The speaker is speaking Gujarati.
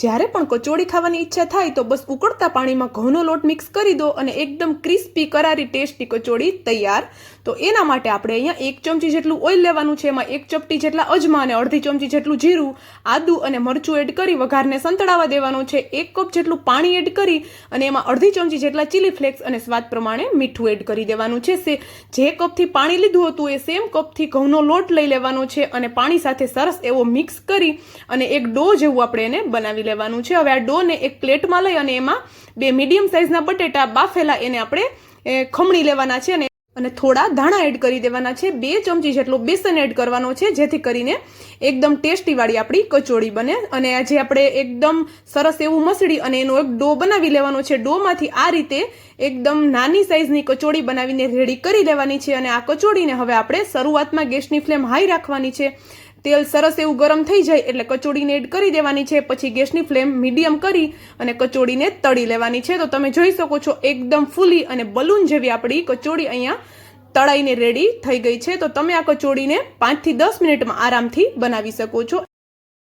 જ્યારે પણ કચોડી ખાવાની ઈચ્છા થાય તો બસ ઉકળતા પાણીમાં ઘઉંનો લોટ મિક્સ કરી દો અને એકદમ ક્રિસ્પી કરારી ટેસ્ટી કચોડી તૈયાર. તો એના માટે આપણે અહીંયા એક ચમચી જેટલું ઓઇલ લેવાનું છે, એમાં એક ચપટી જેટલા અજમા અને અડધી ચમચી જેટલું જીરું, આદુ અને મરચું એડ કરી વઘારને સંતળાવા દેવાનું છે. એક કપ જેટલું પાણી એડ કરી અને એમાં અડધી ચમચી જેટલા ચીલી ફ્લેક્સ અને સ્વાદ પ્રમાણે મીઠું એડ કરી દેવાનું છે. જે કપથી પાણી લીધું હતું, એ સેમ કપથી ઘઉંનો લોટ લઈ લેવાનો છે અને પાણી સાથે સરસ એવો મિક્સ કરી અને એક ડો જેવું આપણે એને બનાવી લેવાનું છે. હવે આ ડોને એક પ્લેટમાં લઈ અને એમાં બે મીડિયમ સાઇઝના બટેટા બાફેલા એને આપણે ખમણી લેવાના છે અને અને થોડા ધાણા એડ કરી દેવાના છે. બે ચમચી જેટલો બેસન એડ કરવાનો છે, જેથી કરીને એકદમ ટેસ્ટીવાળી આપણી કચોડી બને. અને આજે આપણે એકદમ સરસ એવું મસળી અને એનો એક ડો બનાવી લેવાનો છે. ડોમાંથી આ રીતે એકદમ નાની સાઇઝની કચોડી બનાવીને રેડી કરી લેવાની છે. અને આ કચોડીને હવે આપણે શરૂઆતમાં ગેસની ફ્લેમ હાઈ રાખવાની છે. તેલ સરસ એવું ગરમ થઈ જાય એટલે કચોડીને એડ કરી દેવાની છે, પછી ગેસની ફ્લેમ મીડિયમ કરી અને કચોડીને તળી લેવાની છે. તો તમે જોઈ શકો છો, એકદમ ફૂલી અને બલૂન જેવી આપણી કચોડી અહીંયા તળાઈને રેડી થઈ ગઈ છે. તો તમે આ કચોડીને પાંચથી દસ મિનિટમાં આરામથી બનાવી શકો છો.